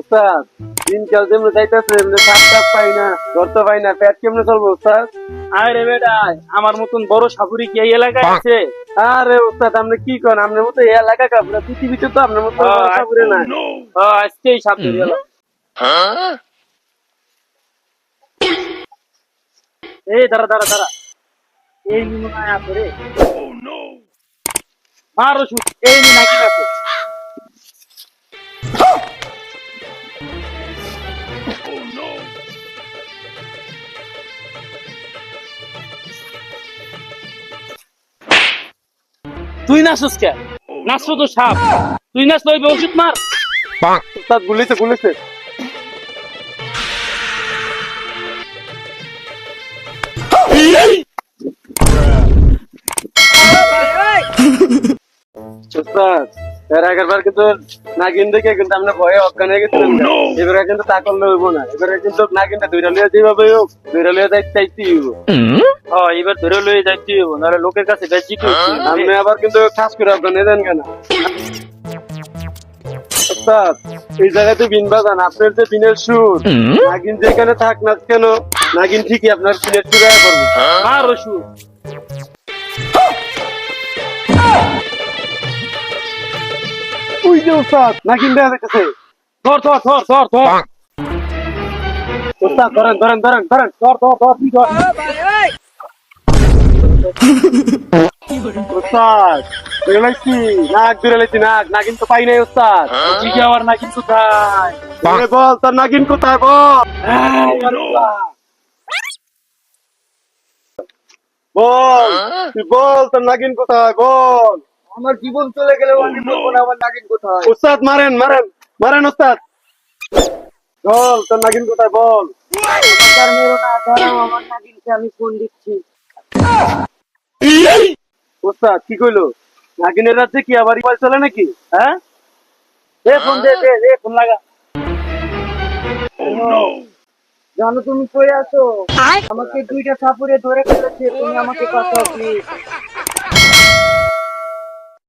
উস্তাদ দিনকাল যেমন যাইতেছে এমনি সাপ টাপ পাই না ধরতে পাই না পেট কেমনে চলবো উস্তাদ আরে বেটা আমার মতন বড় সাপুরি কি এই এলাকায় আছে? আরে উস্তাদ আপনি কি করেন আপনার মতো এই এলাকা কাপড় পৃথিবীতে তো আপনার মতো সাপুরে না আজকেই সাপ ধরে গেল। এই দাঁড়া দাঁড়া দাঁড়া। এই নি মনে হয় আছে রে মারো শুট এই নি তুই নাচস কে? নাচছো তো সাপ। তুই নাচ লইবে ওষুধ মার। উস্তাদ গুলিছে গুলিছে। উস্তাদ এর আগের বার কিন্তু নাগিন দেখে কিন্তু আমরা ভয়ে অজ্ঞান হয়ে গেছিলাম। এবারে কিন্তু তা করলে হইব না। এবারে কিন্তু নাগিনটা দুইটা লিয়ে যেভাবে হোক দুইটা লিয়ে যাই চাইতেই হইব। ও এবার ধরে লয়ে যাইতে হইব নাহলে লোকের কাছে আবার কিন্তু খাস করে অজ্ঞান হয়ে যান কেন? উস্তাদ এই জায়গাতে বিন বাজান আপনার যে বিনের সুর নাগিন যেখানে থাক না কেন নাগিন ঠিকই আপনার বিনের সুর আয়া করবে মার ওষুধ ওই যে উস্তাদ নাগিন দেয়া যাইতেছে? ধর ধর ধর ধর ধর। উস্তাদ ধরেন ধরেন ধরেন ধরেন ধর ধর ধর তুই ধর। উস্তাদ বেরোলাইছি নাক বেরোলাইছি নাক নাগিন তো পাই নাই উস্তাদ। তুই কি আবার না কিন্তু খাই এ বল তোর নাগিন কোথায় বল? বল। তুই বল তোর নাগিন কোথায় বল? আমার জীবন চলে গেলে আমি আমার নাগিন কোথায়? উস্তাদ মারেন মারেন মারেন উস্তাদ বল তোর নাগিন কোথায়? বল। আমার নাগিনকে আমি ফোন দিচ্ছি। উস্তাদ কি কইলো? নাগিনের রাজ্যে কি আবার মোবাইল চলে নাকি? হ্যাঁ? দে ফোন দে দে দে ফোন লাগা। জানো তুমি কই আছো? আমাকে দুইটা সাপুরে ধরে ফেলেছে তুমি আমাকে বাঁচাও প্লিজ